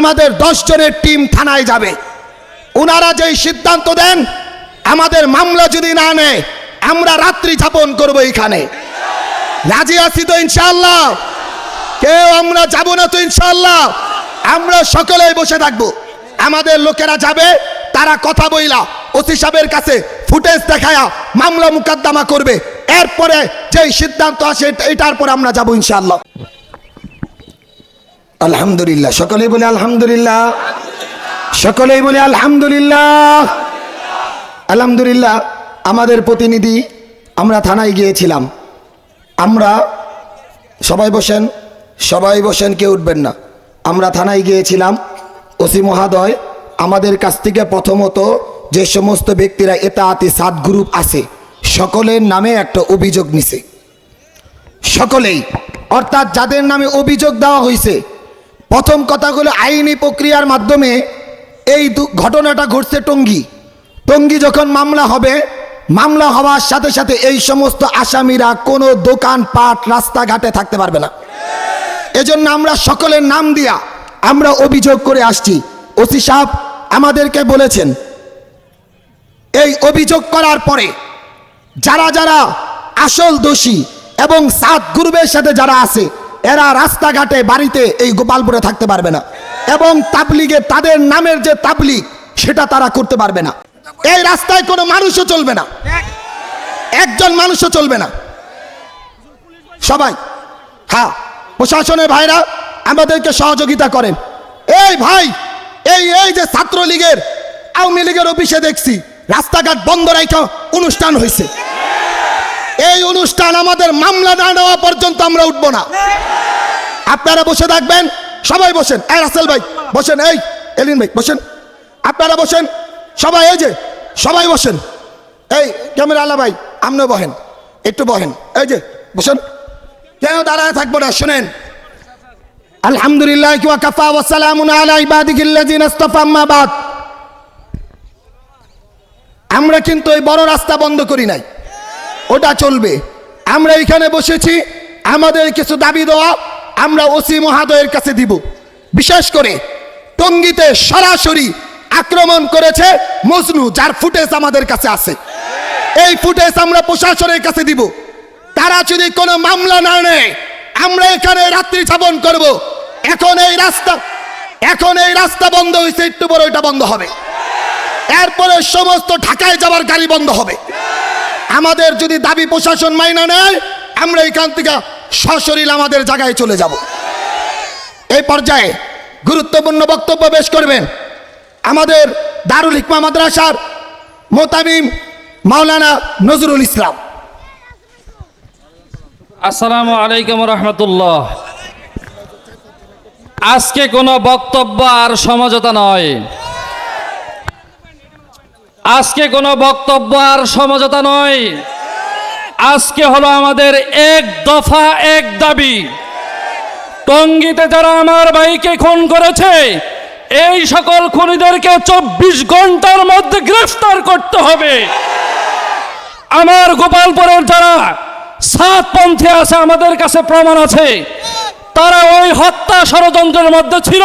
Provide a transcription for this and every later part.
আমাদের দশ জনের টিম থানায় যাবে। ওনারা যেই সিদ্ধান্ত দেন, আমাদের মামলা যদি না নেয়, আমরা রাত্রি যাপন করব এখানে। রাজি আছি তো ইনশাল্লাহ কেউ আমরা যাব না তো ইনশাল্লাহ আমরা সকলেই বসে থাকব। আমাদের লোকেরা যাবে, তারা কথা বইলা ওসি সাহেবের কাছে ফুটেজ দেখায়া মামলা মুকদ্দমা করবে। এরপরে যেই সিদ্ধান্ত আসে এটা- এটার পরে আমরা যাব ইনশাল্লাহ আলহামদুলিল্লাহ। সকলেই বলে আলহামদুলিল্লাহ। সকলেই বলে আলহামদুলিল্লাহ। আলহামদুলিল্লাহ, আমাদের প্রতিনিধি, আমরা থানায় গিয়েছিলাম। আমরা সবাই বসেন সবাই বসেন, কেউ উঠবেন না। আমরা থানায় গিয়েছিলাম, ওসি মহাদয়, আমাদের কাছ থেকে প্রথমত যে সমস্ত ব্যক্তিরা এতাহাতি সাত গ্রুপ আছে, সকলের নামে একটা অভিযোগ নিছে। সকলেই, অর্থাৎ যাদের নামে অভিযোগ দেওয়া হয়েছে প্রথম কথাগুলো আইনি প্রক্রিয়ার মাধ্যমে এই ঘটনাটা ঘটছে টঙ্গী। টঙ্গী যখন মামলা হবে, মামলা হওয়ার সাথে সাথে এই সমস্ত আসামিরা কোনো দোকান, পাট, রাস্তাঘাটে থাকতে পারবে না। এজন্য আমরা সকলের নাম দিয়া আমরা অভিযোগ করে আসছি। ওসি সাহেব আমাদেরকে বলেছেন, এই অভিযোগ করার পরে যারা যারা আসল দোষী এবং সাত গ্রুপের সাথে যারা আছে এরা রাস্তাঘাটে, বাড়িতে এই গোপালপুরে থাকতে পারবে না। এবং তাবলিগে তাদের নামের যে তাবলিগ, সেটা তারা করতে পারবে না। এই রাস্তায় কোনো মানুষও চলবে না। একজন মানুষও চলবে না। সবাই হ্যাঁ প্রশাসনের ভাইরা, আমাদেরকে সহযোগিতা করেন। এই ভাই, এই এই যে ছাত্রলীগের, আওয়ামী লীগের অফিসে দেখছি, রাস্তাঘাট বন্ধ রেখে অনুষ্ঠান হয়েছে এই অনুষ্ঠান আমাদের মামলা না নেওয়া পর্যন্ত আমরা উঠবো না। আপনারা বসে থাকবেন। সবাই বসেন। এই রাসেল ভাই, বসেন। এই এলিন ভাই, বসেন। আপনারা বসেন। সবাই এই যে, সবাই বসেন। এই ক্যামেরা আলা ভাই আপনিও বহেন একটু বহেন এই যে, বসেন। কেন দাঁড়ায় থাকব না? শোনেন। আলহামদুলিল্লাহ ওয়া কাফা ওয়া সালামুন আলা ইবাদিহিল্লাযিনা ইসতাফা আমরা কিন্তু এই বড় রাস্তা বন্ধ করি নাই। ওটা চলবে। আমরা এখানে বসেছি, আমাদের কিছু দাবি দেওয়া আমরা ওসি মহাদয়ের কাছে দিব। বিশেষ করে টঙ্গিতে সরাসরি আক্রমণ করেছে মজনু, যার ফুটেজ আমাদের কাছে আছে। এই ফুটেজ আমরা প্রশাসনের কাছে দিব। তারা যদি কোনো মামলা না নেয়, আমরা এখানে রাত্রি যাপন করব। এখন এই রাস্তা, এখন এই রাস্তা বন্ধ হয়েছে, একটু বড় এটা বন্ধ হবে। এরপরে সমস্ত ঢাকায় যাওয়ার গাড়ি বন্ধ হবে। আমাদের যদি দাবি প্রশাসন মাইনা নেয়, আমরা এখান থেকে সশরীর আমাদের জায়গায় চলে যাব। এই পর্যায়ে গুরুত্বপূর্ণ বক্তব্য পেশ করবেন আমাদের দারুল হিকমা মাদ্রাসার মোতামিম মাওলানা নজরুল ইসলাম। আসসালামু আলাইকুম রহমতুল্লাহ। আজকে কোনো বক্তব্য আর সমঝোতা নয়। আজকে কোনো বক্তব্য আর সমঝোতা নয়। আজকে হলো আমাদের এক দফা, এক দাবি। টঙ্গিতে যারা আমার ভাইকে খুন করেছে, এই সকল খুনিদেরকে চব্বিশ ঘণ্টার মধ্যে গ্রেফতার করতে হবে। আমার গোপালপুরের যারা সাতপন্থী আছে, আমাদের কাছে প্রমাণ আছে, তারা ওই হত্যা ষড়যন্ত্রের মধ্যে ছিল।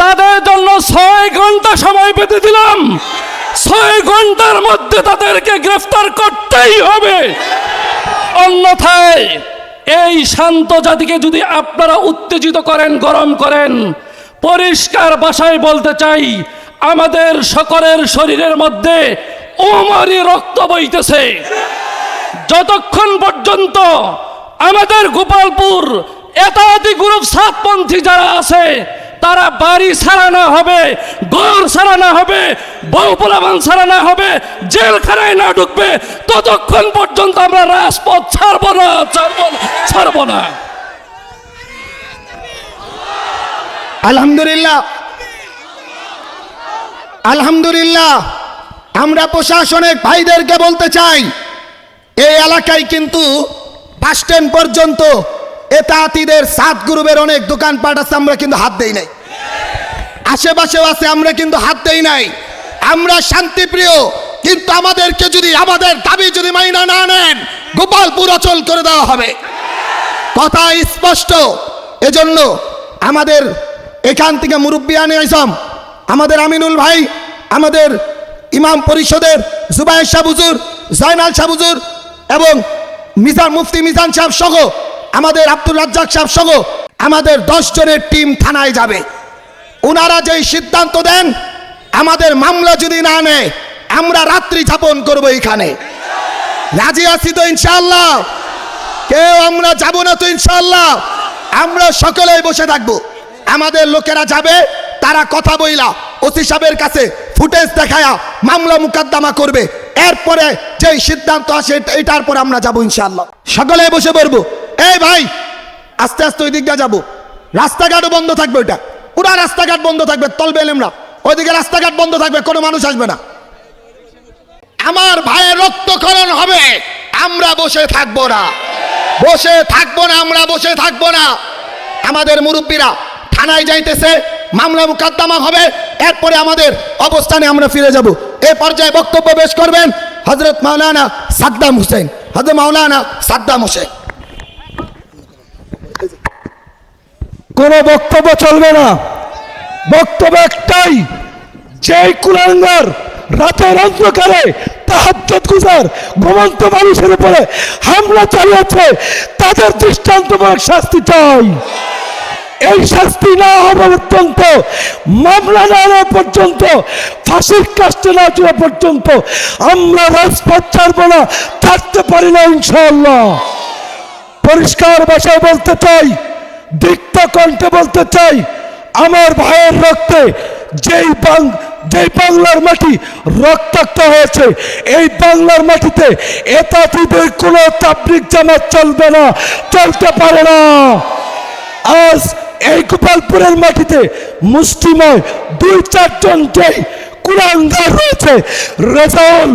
তাদের জন্য ছয় ঘণ্টা সময় পেতে দিলাম। ছয় ঘণ্টার মধ্যে তাদেরকে গ্রেফতার করতেই হবে। অন্যথায় এই শান্ত জাতিকে যদি আপনারা উত্তেজিত করেন, গরম করেন, পরিষ্কার ভাষায় বলতে চাই, আমাদের সকলের শরীরের মধ্যে ওমারি রক্ত বইতেছে। যতক্ষণ পর্যন্ত আমাদের গোপালপুর এতাদি গ্রুপ সাতপন্থী যারা আছে তারা বাড়ি ছাড়ানো হবে, ঘর ছাড়ানো হবে, বউ পোলাবান ছাড়ানো হবে, জেলখানায় না ঢুকবে, ততক্ষণ পর্যন্ত আমরা রাজপথ ছাড়বো না ছাড়বো না ছাড়বো না। আলহামদুলিল্লাহ। আলহামদুলিল্লাহ, আমরা প্রশাসনের ভাইদেরকে বলতে চাই, এই এলাকায় কিন্তু বাস স্ট্যান্ড পর্যন্ত এতাহাতিদের সাত গ্রুপের অনেক দোকানপাট আছে, আমরা কিন্তু হাত দেই নাই। আশেপাশেও আছে, আমরা কিন্তু হাত দেই নাই। আমরা শান্তিপ্রিয়, কিন্তু আমাদেরকে যদি, আমাদের দাবি যদি মাইনা না নেন, গোপালপুর অচল করে দেওয়া হবে। কথা স্পষ্ট। এজন্য আমাদের এখান থেকে মুরব্বিয়ানে আইসাম, আমাদের আমিনুল ভাই, আমাদের ইমাম পরিষদের জুবাইর শাহ জয়নাল শাহ এবং মিজান মুফতি মিজান সাহেব সহ আমাদের আব্দুল রাজ্জাক সাহেব সহ আমাদের দশ জনের টিম থানায় যাবে। ওনারা যেই সিদ্ধান্ত দেন, আমাদের মামলা যদি না নেয়, আমরা রাত্রি যাপন করব এখানে। রাজি আছি তো ইনশাল্লাহ কেউ আমরা যাব না তো ইনশাল্লাহ আমরা সকলেই বসে থাকব। আমাদের লোকেরা যাবে, তারা কথা বইলা ওসি সাহেবের কাছে ফুটেজ দেখায়া মামলা মুকদ্দমা করবে। এরপরে যেই সিদ্ধান্ত আসে, এটার পর আমরা যাব ইনশাআল্লাহ। সকলে বসে পড়ব। এই ভাই, আস্তে আস্তে ওই দিকটা যাব। রাস্তাঘাটও বন্ধ থাকবে ওটা পুরা রাস্তাঘাট বন্ধ থাকবে, তলবে এলেমরা। ওইদিকে রাস্তাঘাট বন্ধ থাকবে, কোনো মানুষ আসবে না। আমার ভাইয়ের রক্তক্ষরণ হবে, আমরা বসে থাকব না। বসে থাকব না, আমরা বসে থাকব না। আমাদের মুরব্বীরা থানায় যাইতেছে, মামলা মুকদ্দমা হবে, এরপরে আমাদের অবস্থানে আমরা ফিরে যাব। এই পর্যায়ে বক্তব্য পেশ করবেন হজরত মাওলানা সাদ্দাম হোসেন। হজরত মাওলানা সাদ্দাম হোসেন। কোনো বক্তব্য চলবে না। বক্তব্য একটাই, যেই কুলাঙ্গার রাতের অন্ধকারে তাহাজ্জত ঘুমন্ত মানুষের উপরে হামলা চালিয়েছে, তাদের দৃষ্টান্তমূলক শাস্তি চাই। এই শাস্তি না হওয়া পর্যন্ত মামলা না হওয়া পর্যন্ত, ফাঁসির কাজটা না চলা পর্যন্ত আমরা রাজপথ ছাড়বো না, থাকতে পারি না ইনশাল্লাহ পরিষ্কার ভাষায় বলতে চাই দীপ্ত কণ্ঠে বলতে চাই, আমার ভাইয়ের রক্তে যেই বাং, যেই বাংলার মাটি রক্তাক্ত হয়েছে, এই বাংলার মাটিতে এতাতিদের কোনো তাবলিক জামাত চলবে না, চলতে পারে না। আজ এই গোপালপুরের মাটিতে মুষ্টিময় দুই চারজন যেই কুলাঙ্গার রয়েছে, রেজাউল,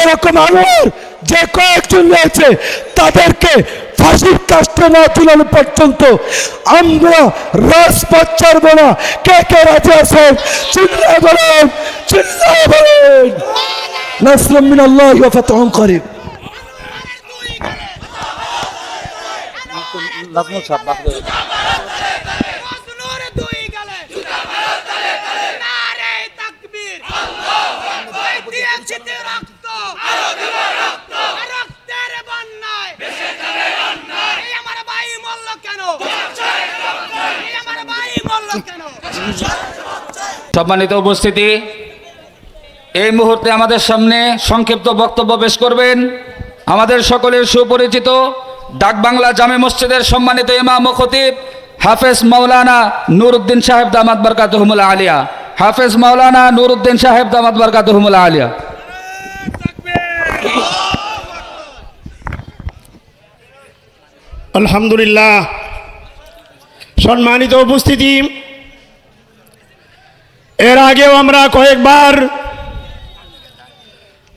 এরকম আমার যে কয়েকজন রয়েছে, তাদেরকে ফাঁসির কাজটা না তুলানো পর্যন্ত। আমরা রাজপথ ছাড়বো না। কে কে রাজি আছেন? চিল্লা বলেন বলেন নারে তাকবীর এই দিয়েছিতে রক্ত রক্তের বন্যায় এই আমার ভাই মরল কেন এই আমার ভাই মরল কেন সম্মানিত উপস্থিতি। এই মুহূর্তে আমাদের সামনে সংক্ষিপ্ত বক্তব্য পেশ করবেন আমাদের সকলের সুপরিচিত ডাকবাংলা জামে মসজিদের সম্মানিত ইমাম ও খতিব হাফেজ মাওলানা নুরউদ্দিন সাহেব দামাত বরকাতহমুল আলিয়া। হাফেজ মাওলানা নুরউদ্দিন সাহেব দামাত বরকাতহমুল আলিয়া। আলহামদুলিল্লাহ। সম্মানিত উপস্থিতি এর আগেও আমরা কয়েকবার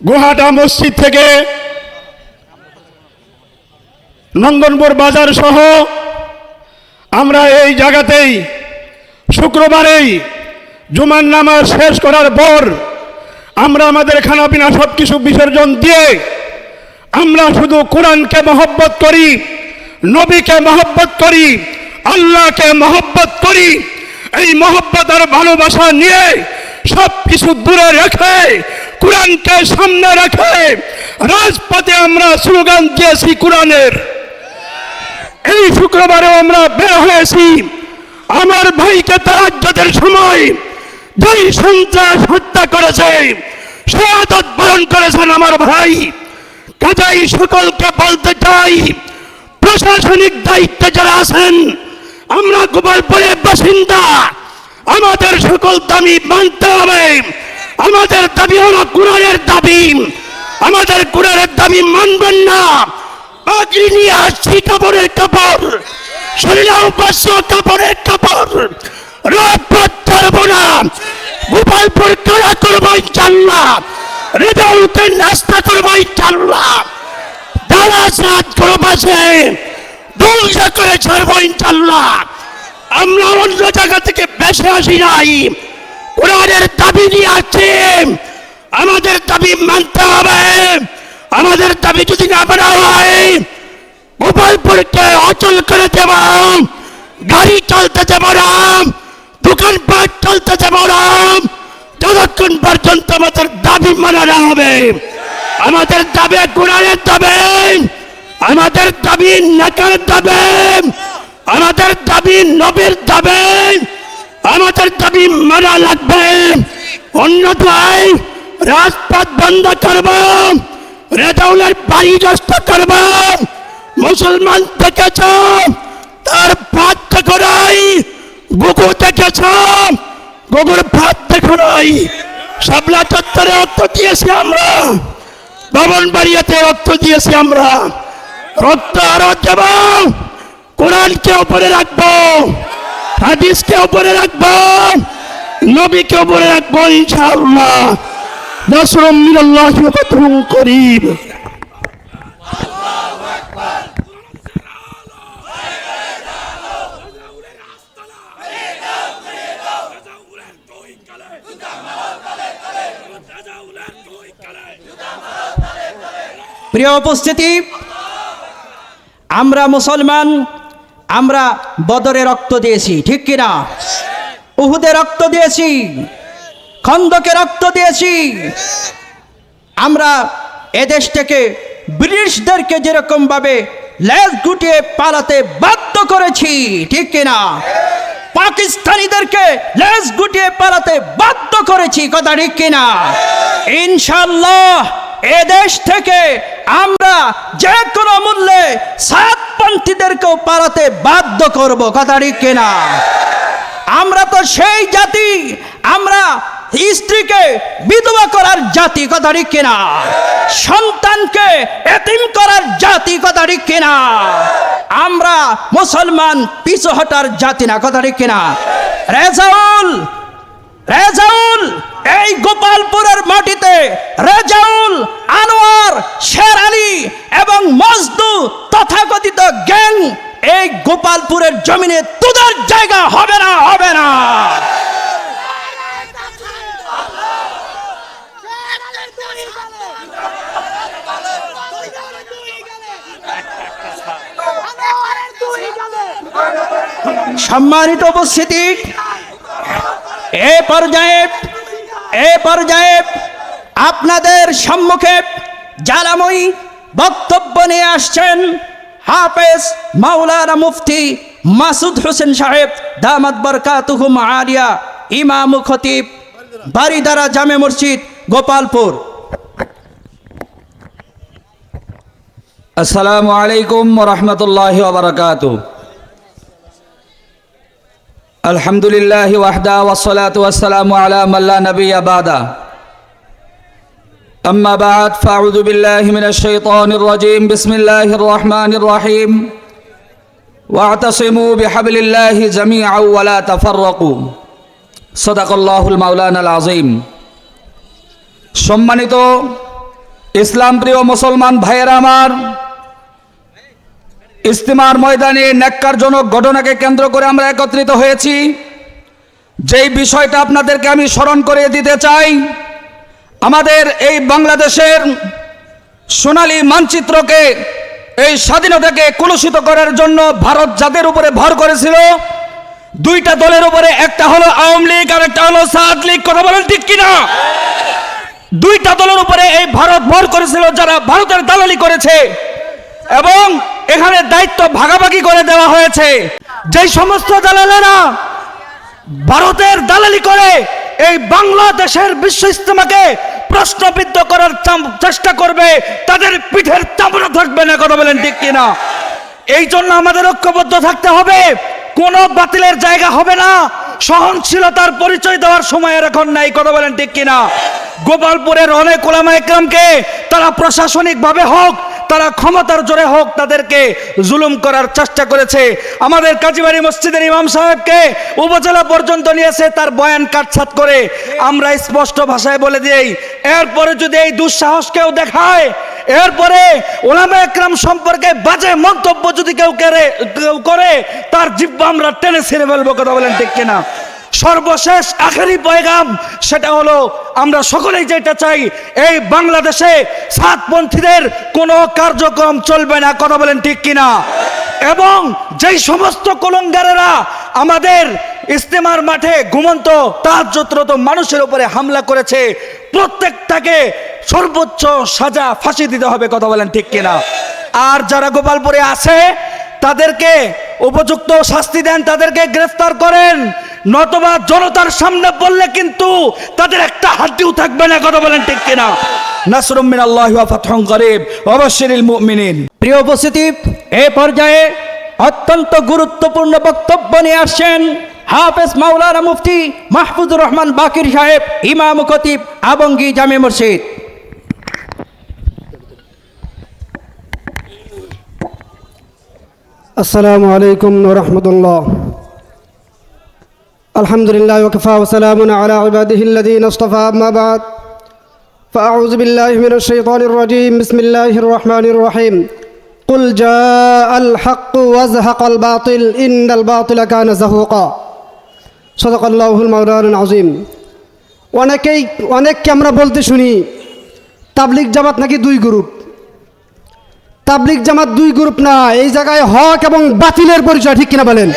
গুহাটা মসজিদ থেকে নন্দনপুর বাজার সহ আমরা এই জায়গাতেই শুক্রবারেই জুমার নামাজ শেষ করার পর আমরা আমাদের খানাপিনা সব কিছু বিসর্জন দিয়ে আমরা শুধু কোরআনকে মহব্বত করি, নবীকে মহব্বত করি, আল্লাহকে মহব্বত করি এই মহব্বত আর ভালোবাসা নিয়ে সব কিছু দূরে রেখে, কোরআনকে সামনে রেখে রাজপথে আমরা স্লোগান দিয়েছি কোরআনের। এই শুক্রবারে আমরা বের হয়েছি। আমার ভাইকে তারাজ্যতের সময় যেই সন্ত্রাস হত্যা করেছে। শাহাদত বরণ করেছেন আমার ভাই। কাজাই সকলকে বলতে চাই, প্রশাসনিক দায়িত্বে যারা আছেন আমরা গোপালপুরের বাসিন্দা। আমাদের সকল দাবি মানতে হবে। আমাদের দাবি হলো কোরআনের দাবি। আমাদের কোরআনের দাবি মানবেন না। পাগড়ি নিয়ে আসছি কাপড়ের কাপড় শরীরে উপাস্য কাপড়ের কাপড়। রাজপথ ছাড়বো না। গোপালপুর কারা করব ইনশাল্লাহ রেজাউলকে নাস্তা করব ইনশাল্লাহ যারা সাত করো পাশে ধ্বংস করে ছাড়বো ইনশাল্লাহ আমরা অন্য জায়গা থেকে বেসে আসি নাই। কোরআনের দাবি নিয়ে আছে আমাদের দাবি মানতে হবে। আমাদের দাবি যদি না মানা হয় গোপালপুরকে অচল করে দেব, গাড়ি চলতে দেব না দোকানপাট চলতে দেব না, যতক্ষণ পর্যন্ত আমাদের দাবি মানা না হবে। আমাদের দাবি, কোরআনের দাবি আমাদের দাবি নেতার দাবি, আমাদের দাবি নবীর দাবি, আমাদের দাবি মানা লাগবে। অন্যথায় রাজপথ বন্ধ করব রেজাউলের বাড়ি নষ্ট করব, মুসলমান দেখেছ, তার ভাত দেখো নাই, গুগু দেখেছ, গুগুর ভাত দেখো নাই। সাবলা চত্বরে রক্ত দিয়েছি আমরা ভবন বাড়িয়াতে রক্ত দিয়েছি আমরা। আরও দেব কোরআনকে উপরে রাখব। হাদিসকে উপরে রাখব। নবীকে উপরে রাখব ইনশাআল্লাহ। নাসরুম মিনাল্লাহি ফাতহুন করিব প্রিয় উপস্থিতি আমরা মুসলমান, আমরা বদরে রক্ত দিয়েছি, ঠিক কিনা? উহুদে রক্ত দিয়েছি, খন্দকে রক্ত দিয়েছি। আমরা এদেশ থেকে ব্রিটিশদেরকে যেরকম ভাবে লেজ গুটিয়ে পালাতে বাধ্য করেছি, ঠিক কিনা? পাকিস্তানিদেরকে লেজ গুটিয়ে পালাতে বাধ্য করেছি, কথা ঠিক কিনা? ইনশাল্লাহ এদেশ থেকে আমরা যে কোনো মূল্যে সাতপন্থীদেরকেও পালাতে বাধ্য করব, কথা কেনা? আমরা তো সেই জাতি, আমরা স্ত্রীকে বিধবা করার জাতি, কথা কেনা? সন্তানকে এতিম করার জাতি, কথা কেনা? আমরা মুসলমান পিছু হটার জাতি না, কথা কেনা? রেজাউল রেজাউল! এই গোপালপুরের মাটিতে রেজাউল, আনোয়ার, শের আলী এবং মজদু তথাকথিত গ্যাং এই গোপালপুরের জমিনে তোদের জায়গা হবে না হবে না। সম্মানিত উপস্থিতি, এ পর্যায়ে এ পর্যায়ে আপনাদের সম্মুখে জ্বালাময়ী বক্তব্য নিয়ে আসছেন হাফেজ মাওলানা মুফতি মাসুদ হোসেন সাহেব, দামাত বরকাতুহুম আলিয়া ইমাম খতিব বারিদারা জামে মসজিদ, গোপালপুর। আসসালামু আলাইকুম রহমতুল্লাহ বারকাত আলহামদুলিল্লাহ ওয়াহদা ওয়াসসালাতু ওয়াসসালামু আলা মাল্লা নবিয়্যা বাদা أما بعد فأعوذ بالله من الشيطان الرجيم بسم الله الرحمن الرحيم واعتصموا بحبل الله جميعا ولا تفرقوا صدق الله المولانا العظيم সম্মানিত ইসলাম প্রিয় মুসলমান ভাইয়েরা আমার ইস্তেমার ময়দানে ন্যাক্কারজনক ঘটনাকে কেন্দ্র করে আমরা একত্রিত হয়েছি। যেই বিষয়টা আপনাদেরকে আমি স্মরণ করে দিতে চাই, আমাদের এই বাংলাদেশের সোনালি মানচিত্রকে এই স্বাধীনতাকে কলুষিত করার জন্য ভারত যাদের উপরে ভর করেছিল, দুইটা দলের উপরে, একটা হলো আওয়ামী লীগ আর একটা হলো সাদ লীগ। কথা বলেন ঠিক কিনা? দুইটা দলের উপরে এই ভারত ভর করেছিল, যারা ভারতের দালালি করেছে। এবং এখানে দায়িত্ব ভাগাভাগি করে দেওয়া হয়েছে। যেই সমস্ত দালালেরা ভারতের দালালি করে, এই বাংলাদেশের বিশ্ব ইস্তেমাকে প্রশ্নবিদ্ধ করার চেষ্টা করবে, তাদের পিঠের চামড়া থাকবে না, কথা বলেন ঠিক কিনা? এই জন্য আমাদের ঐক্যবদ্ধ থাকতে হবে। কোন বাতিলের জায়গা হবে না। সহনশীলতার পরিচয় দেওয়ার সময় এখন নাই, কথা বলেন ঠিক কিনা? গোপালপুরের অনেক ওলামা একরামকে তারা প্রশাসনিকভাবে হোক তারা ক্ষমতার জোরে হোক তাদেরকে জুলুম করার চেষ্টা করেছে। আমাদের কাজীবাড়ি মসজিদের ইমাম সাহেবকে উপজেলা পর্যন্ত নিয়েছে, তার বয়ান কাটছাট করে। আমরা স্পষ্ট ভাষায় বলে দিই, এরপরে যদি এই দুঃসাহস কেউ দেখায়, এরপরে ওলামা একরাম সম্পর্কে বাজে মন্তব্য যদি কেউ করে, তার জিব্বা আমরা টেনে ছেড়ে ফেলব, কথা বলেন ঠিক কিনা? সর্বশেষ আখেরি পয়গাম সেটা হলো, আমরা সকলেই যেটা চাই, এই বাংলাদেশে সাতপন্থীদের কোনো কার্যক্রম চলবে না, কথা বলেন ঠিক কিনা? এবং যেই সমস্ত কলঙ্গারেরা আমাদের ইস্তেমার মাঠে ঘুমন্ত তাহাজ্জতরত মানুষের উপরে হামলা করেছে, প্রত্যেকটাকে সর্বোচ্চ সাজা ফাঁসি দিতে হবে, কথা বলেন ঠিক কিনা? আর যারা গোপালপুরে আছে, তাদেরকে উপযুক্ত শাস্তি দেন, তাদেরকে গ্রেফতার করেন। নতবা জনতার সামনে বললে কিন্তু তাদের একটা হাড্ডিও থাকবে না কথা বলেন ঠিক কিনা? নাসরুমিন আল্লাহ ফাতহং গরিব অবশ্যিল মুমিনিন। প্রিয় উপস্থিতি এ পর্যায়ে অত্যন্ত গুরুত্বপূর্ণ বক্তব্য নিয়ে আসছেন হাফেজ মাওলানা মুফতি মাহফুজুর রহমান বাকির সাহেব ইমাম খতিব আবঙ্গি জামে মসজিদ। আসসালামু আলাইকুম রহমতুল্লাহ। الحمد لله وكفى وسلام على عباده الذين اصطفى أما بعد فأعوذ بالله من الشيطان الرجيم بسم الله الرحمن الرحيم قل جاء الحق وزهق الباطل إن الباطل كان زهوقا صدق الله المولان العظيم অনেকেই অনেককে আমরা বলতে শুনি তাবলিক জামাত নাকি দুই গ্রুপ তাবলিক জামাত দুই গ্রুপ না এই জায়গায় হক এবং বাতিলের পরিচয় ঠিক কিনা বলেন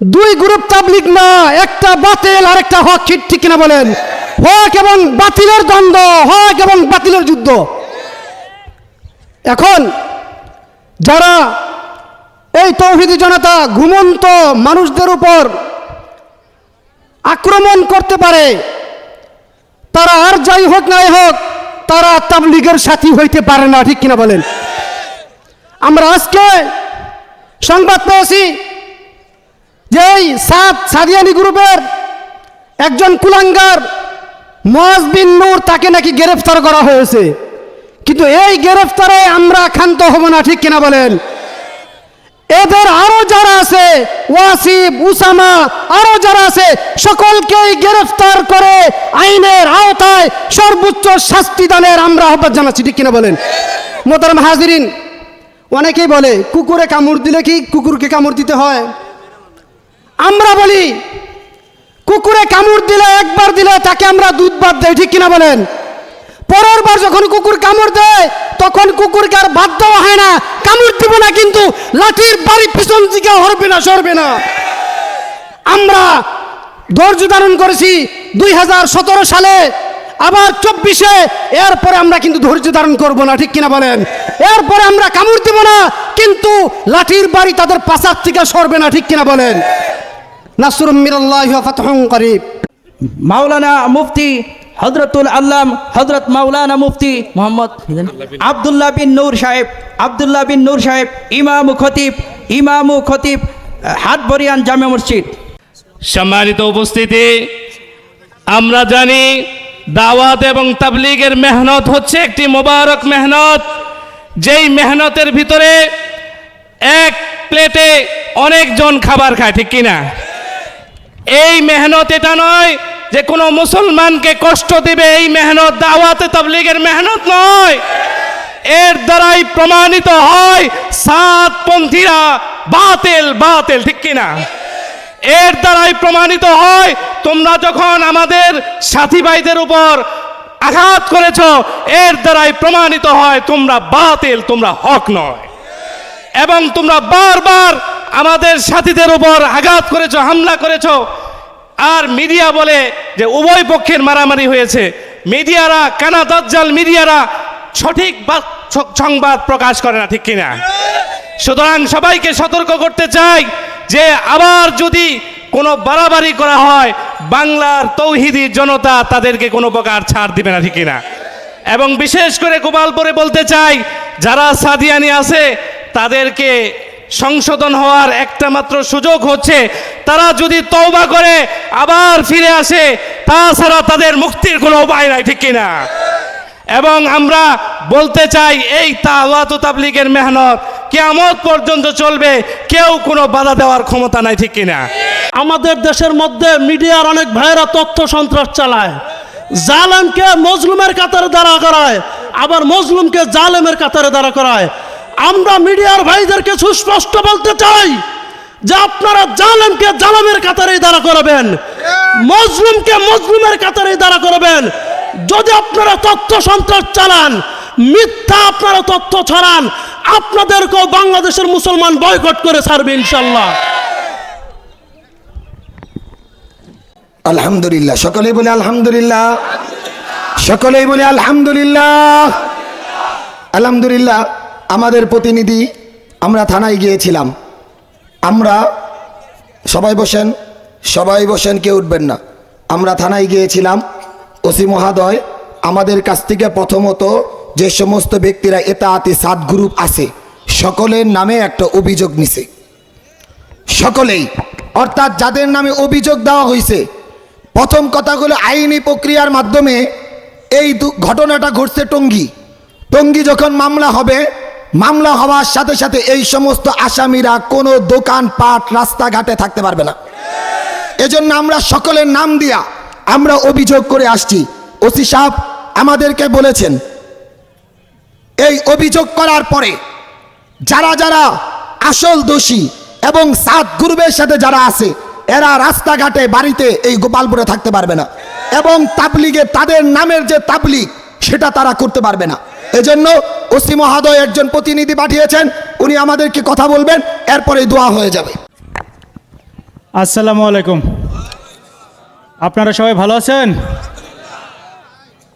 দুই গ্রুপ তাবলিক না, একটা বাতিল আর একটা হক, ঠিক ঠিক কিনা বলেন? হক এবং বাতিলের দ্বন্দ্ব, হক এবং বাতিলের যুদ্ধ। এখন যারা এই তৌহিদি জনতা ঘুমন্ত মানুষদের উপর আক্রমণ করতে পারে, তারা আর যাই হোক নাই হোক, তারা তাবলিগের সাথী হইতে পারে না, ঠিক কিনা বলেন? আমরা আজকে সংবাদ পেয়েছি সাত সাদিয়ানি গ্রুপের একজন কুলাঙ্গার মহাজ বিন নূর তাকে নাকি গ্রেফতার করা হয়েছে। কিন্তু এই গ্রেফতারে আমরা ক্ষান্ত হব না, ঠিক কিনা বলেন? এদের আরও যারা আছে ওয়াসিব উসামা, আরও যারা আছে, সকলকেই গ্রেফতার করে আইনের আওতায় সর্বোচ্চ শাস্তি দানের আমরা আহ্বান জানাচ্ছি, ঠিক কিনা বলেন? মোতারাম হাজিরিন, অনেকেই বলে, কুকুরে কামড় দিলে কি কুকুরকে কামড় দিতে হয়? আমরা বলি, কুকুরে কামড় দিলে, একবার দিলে তাকে আমরা দুধ বাদ দেই, ঠিক কিনা বলেন? পরের বার যখন কুকুর কামড় দেয়, তখন কুকুরকে আর বাদ দেওয়া হয় না। কামড় দিব না কিন্তু লাঠির বাড়ি পিছন দিকে হরবে না, সরবে না। আমরা ধৈর্য ধারণ করেছি দুই হাজার সতেরো সালে, আবার চব্বিশে, এরপরে আমরা কিন্তু ধৈর্য ধারণ করব না, ঠিক কিনা বলেন? এরপরে আমরা কামড় দিব না, কিন্তু লাঠির বাড়ি তাদের পাশার থেকে সরবে না, ঠিক কিনা বলেন? নাসরুম মিরাল্লাহ ফাতহুম করিব। মাওলানা মুফতি হজরতুল আল্লাম হজরত মাওলানা মুফতি মোহাম্মদ আবদুল্লাহ বিন নূর সাহেব আবদুল্লাহ বিন নূর সাহেব ইমামু খতিব ইমামু খতিব হাটবরিয়ান জামে মসজিদ। সম্মানিত উপস্থিতি আমরা জানি দাওয়াত এবং তাবলিগের মেহনত হচ্ছে একটি মোবারক মেহনত। যেই মেহনতের ভিতরে এক প্লেটে অনেকজন খাবার খায় ঠিক কিনা? এই মেহনত এটা নয় যে কোনো মুসলমানকে কষ্ট দিবে, এই মেহনত দাওয়াতে তাবলিগের মেহনত নয়। এর দ্বারাই প্রমাণিত হয় সাতপন্থীরা বাতিল বাতিল, ঠিক কিনা? এর দ্বারাই প্রমাণিত হয় তোমরা যখন আমাদের সাথী ভাইদের উপর আঘাত করেছ, এর দ্বারাই প্রমাণিত হয় তোমরা বাতিল, তোমরা হক নয়। এবং তোমরা বারবার আমাদের সাথীদের উপর আঘাত করেছ, হামলা করেছ। আর মিডিয়া বলে যে উভয় পক্ষের মারামারি হয়েছে। মিডিয়ারা কানা দজ্জাল, মিডিয়ারা সঠিক সংবাদ প্রকাশ করে না, ঠিক কিনা? সুতরাং সবাইকে সতর্ক করতে চাই যে আবার যদি কোনো বাড়াবাড়ি করা হয়, বাংলার তৌহিদি জনতা তাদেরকে কোনো প্রকার ছাড় দিবে না, ঠিক কিনা? এবং বিশেষ করে গোপালপুরে বলতে চাই, যারা সাদিয়ানি আছে, তাদেরকে সংশোধন হওয়ার একটা মাত্র সুযোগ হচ্ছে। তারা যদি তওবা করে, আবার ফিরে আসে, তাছাড়া তাদের মুক্তির কোনো উপায় নাই, ঠিক কিনা? এবং আমরা বলতে চাই, এই তাওয়াত তাবলিগের মেহনত কেয়ামত পর্যন্ত চলবে, কেউ কোনো বাধা দেওয়ার ক্ষমতা নাই, ঠিক কিনা? আমাদের দেশের মধ্যে মিডিয়ার অনেক ভাইয়েরা তথ্য সন্ত্রাস চালায়। জালেমকে মজলুমের কাতারে দাঁড়া করায়, আবার মজলুমকে জালেমের কাতারে দাঁড়া করায়। আমরা মিডিয়ার ভাইদেরকে সুস্পষ্ট বলতে চাই যে আপনারা জালেমকে জালেমের কাতারে দাঁড়া করাবেন, মজলুমকে মজলুমের কাতারে দাঁড়া করাবেন। যদি আপনারা তথ্য সন্ত্রাস চালান, মিথ্যা আপনারা তথ্য ছড়ান, আপনাদেরকেও বাংলাদেশের মুসলমান বয়কট করে ছাড়বে ইনশাল্লাহ। আলহামদুলিল্লাহ। সকলেই বলে আলহামদুলিল্লাহ। সকলেই বলে আলহামদুলিল্লাহ। আলহামদুলিল্লাহ। আমাদের প্রতিনিধি, আমরা থানায় গিয়েছিলাম। আমরা সবাই বসেন সবাই বসেন, কেউ উঠবেন না। আমরা থানায় গিয়েছিলাম, ওসি মহাদয়, আমাদের কাছ থেকে প্রথমত যে সমস্ত ব্যক্তিরা এতাহাতি সাত গ্রুপ আছে, সকলের নামে একটা অভিযোগ নিছে। সকলেই, অর্থাৎ যাদের নামে অভিযোগ দেওয়া হয়েছে প্রথম কথাগুলো আইনি প্রক্রিয়ার মাধ্যমে এই ঘটনাটা ঘটছে টঙ্গী। টঙ্গী যখন মামলা হবে মামলা হওয়ার সাথে সাথে এই সমস্ত আসামিরা কোনো দোকান পাট রাস্তাঘাটে থাকতে পারবে না। এজন্য আমরা সকলের নাম দিয়া আমরা অভিযোগ করে আসছি। ওসি সাহেব আমাদেরকে বলেছেন, এই অভিযোগ করার পরে যারা যারা আসল দোষী এবং সাত গ্রুপের সাথে যারা আছে, এরা রাস্তাঘাটে, বাড়িতে এই গোপালপুরে থাকতে পারবে না। এবং তাবলিগে তাদের নামের যে তাবলিগ, সেটা তারা করতে পারবে না। এজন্য ওসি মহাদয় একজন প্রতিনিধি পাঠিয়েছেন, উনি আমাদেরকে কথা বলবেন এরপরে দোয়া হয়ে যাবে। আসসালামু আলাইকুম। আপনারা সবাই ভালো আছেন?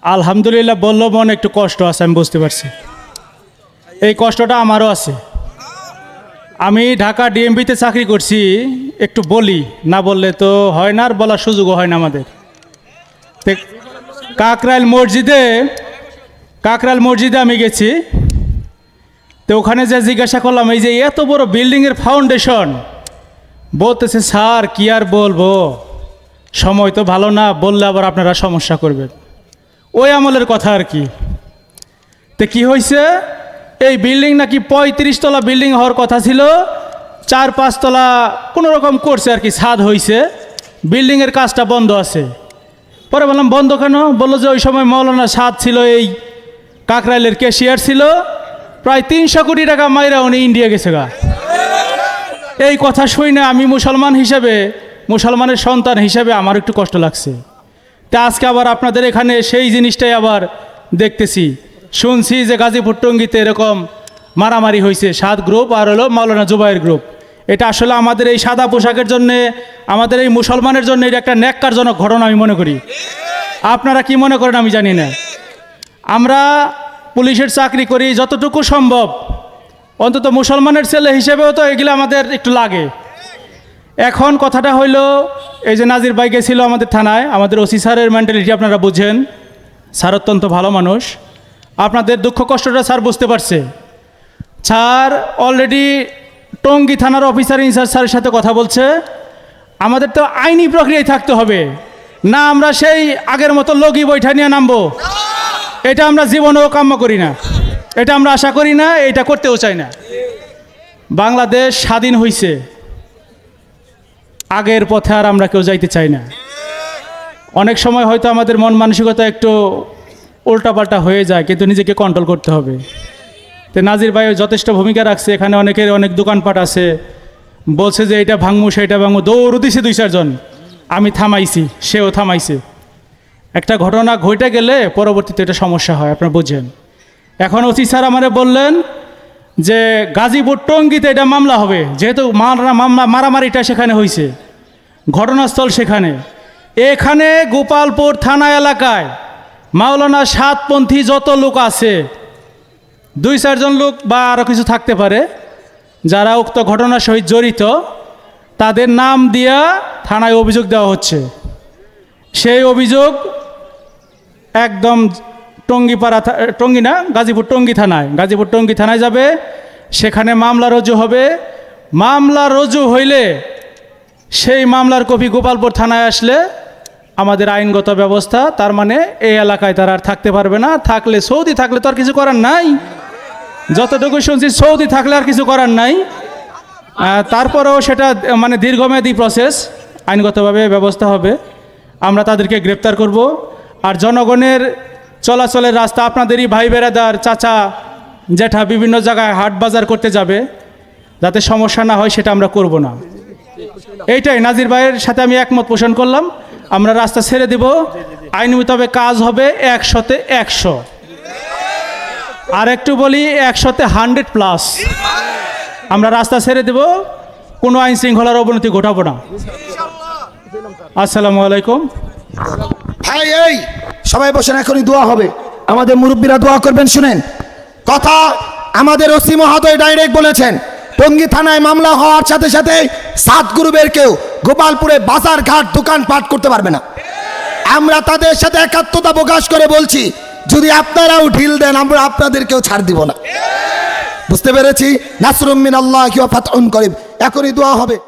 আলহামদুলিল্লাহ, বলল মনে একটু কষ্ট আছে, আমি বুঝতে পারছি। এই কষ্টটা আমারও আছে। আমি ঢাকা ডিএমবিতে চাকরি করছি, একটু বলি, না বললে তো হয় না, আর বলার সুযোগও হয় না আমাদের। কাকরাইল মসজিদে কাকরাইল মসজিদে আমি গেছি। তো ওখানে যে জিজ্ঞাসা করলাম, এই যে এত বড় বিল্ডিংয়ের ফাউন্ডেশন বলতেছে, স্যার, কি আর বলব? সময় তো ভালো না, বললে আবার আপনারা সমস্যা করবেন। ওই আমলের কথা আর কি। তো কি হয়েছে এই বিল্ডিং নাকি পঁয়ত্রিশ তলা বিল্ডিং হওয়ার কথা ছিল, চার পাঁচতলা কোনো রকম করছে আর কি, ছাদ হয়েছে বিল্ডিংয়ের কাজটা বন্ধ আছে। পরে বললাম, বন্ধ কেন? বলল যে, ওই সময় মৌলানা সাদ ছিল এই কাকরাইলের ক্যাশিয়ার ছিল প্রায় তিনশো কোটি টাকা মাইরা উনি ইন্ডিয়া গেছে গা। এই কথা শুই না আমি মুসলমান হিসেবে, মুসলমানের সন্তান হিসেবে আমার একটু কষ্ট লাগছে। তা আজকে আবার আপনাদের এখানে সেই জিনিসটাই আবার দেখতেছি। শুনছি যে গাজীপুর টঙ্গিতে এরকম মারামারি হয়েছে। সাত গ্রুপ আর হলো মাওলানা জুবাইয়ের গ্রুপ এটা আসলে আমাদের এই সাদা পোশাকের জন্যে, আমাদের এই মুসলমানের জন্য এটা একটা ন্যাক্কারজনক ঘটনা আমি মনে করি। আপনারা কি মনে করেন আমি জানি না। আমরা পুলিশের চাকরি করি, যতটুকু সম্ভব। অন্তত মুসলমানের ছেলে হিসেবেও তো এগুলো আমাদের একটু লাগে। এখন কথাটা হইল, এই যে নাজির ভাই গেছিল আমাদের থানায়, আমাদের ওসি স্যারের মেন্টালিটি আপনারা বুঝেন। স্যার অত্যন্ত ভালো মানুষ। আপনাদের দুঃখ কষ্টটা স্যার বুঝতে পারছে। স্যার অলরেডি টঙ্গী থানার অফিসার ইনচার্জ স্যারের সাথে কথা বলছে। আমাদের তো আইনি প্রক্রিয়ায় থাকতে হবে। না আমরা সেই আগের মতো লগি বৈঠা নিয়ে নামবো। এটা আমরা জীবনেও কাম্য করি না। এটা আমরা আশা করি না, এটা করতেও চাই না। বাংলাদেশ স্বাধীন হইছে। আগের পথে আর আমরা কেউ যাইতে চাই না। অনেক সময় হয়তো আমাদের মন মানসিকতা একটু উল্টাপাল্টা হয়ে যায়, কিন্তু নিজেকে কন্ট্রোল করতে হবে। তো নাজির ভাই যথেষ্ট ভূমিকা রাখছে, এখানে অনেকের অনেক দোকানপাট আছে। বলছে যে এটা ভাঙমু সেটা ভাঙমু। দৌড় দিছে দুই চারজন। আমি থামাইছি, সেও থামাইছে। একটা ঘটনা ঘটে গেলে পরবর্তীতে এটা সমস্যা হয়, আপনারা বুঝেন। এখন ওসি স্যার আমারে বললেন যে, গাজীপুর টঙ্গিতে এটা মামলা হবে, যেহেতু মারা মামলা, মারামারিটা সেখানে হয়েছে ঘটনাস্থল সেখানে। এখানে গোপালপুর থানা এলাকায় মাওলানা সাতপন্থী যত লোক আছে, দুই চারজন লোক বা আরও কিছু থাকতে পারে, যারা উক্ত ঘটনার সহিত জড়িত, তাদের নাম দিয়া থানায় অভিযোগ দেওয়া হচ্ছে। সেই অভিযোগ একদম টঙ্গিপাড়া টঙ্গি না, গাজীপুর টঙ্গি থানায়। গাজীপুর টঙ্গি থানায় যাবে, সেখানে মামলা রুজু হবে। মামলা রুজু হইলে সেই মামলার কপি গোপালপুর থানায় আসলে আমাদের আইনগত ব্যবস্থা, তার মানে এই এলাকায় তারা আর থাকতে পারবে না। থাকলে সৌদি থাকলে তো আর কিছু করার নাই। যতটুকু শুনছি, সৌদি থাকলে আর কিছু করার নাই। তারপরেও সেটা মানে দীর্ঘমেয়াদী প্রসেস আইনগতভাবে ব্যবস্থা হবে। আমরা তাদেরকে গ্রেপ্তার করব। আর জনগণের চলাচলের রাস্তা আপনাদেরই ভাই বেড়াদার চাচা জ্যাঠা বিভিন্ন জায়গায় হাট বাজার করতে যাবে। যাতে সমস্যা না হয়, সেটা আমরা করব না। এইটাই নাজির ভাইয়ের সাথে আমি একমত পোষণ করলাম। আমরা রাস্তা ছেড়ে দেব। আইন মোতাবেক কাজ হবে একশোতে একশো। আর একটু বলি, একশোতে হান্ড্রেড প্লাস। আমরা রাস্তা ছেড়ে দেব। কোনো আইন শৃঙ্খলার অবনতি ঘটাবো না। আসসালামু আলাইকুম। ভাই, এই, সবাই বসেন, এখনই দোয়া হবে। আমাদের মুরব্বীরা দোয়া করবেন, শুনেন। কথা আমাদের ওসি মহোদয় ডাইরেক্ট বলেছেন। টঙ্গী থানায় মামলা হওয়ার সাথে সাথে সাত গ্রুপের কেউ গোপালপুরে বাজার ঘাট দোকান পাট করতে পারবে না। আমরা তাদের সাথে একাত্মতা প্রকাশ করে বলছি, যদি আপনারাও ঢিল দেন, আমরা আপনাদেরকেও ছাড় দিব না। বুঝতে পেরেছি? নাসরুম মিন আল্লাহ কিওয়া ফাতহুন করিম। এখনই দোয়া হবে।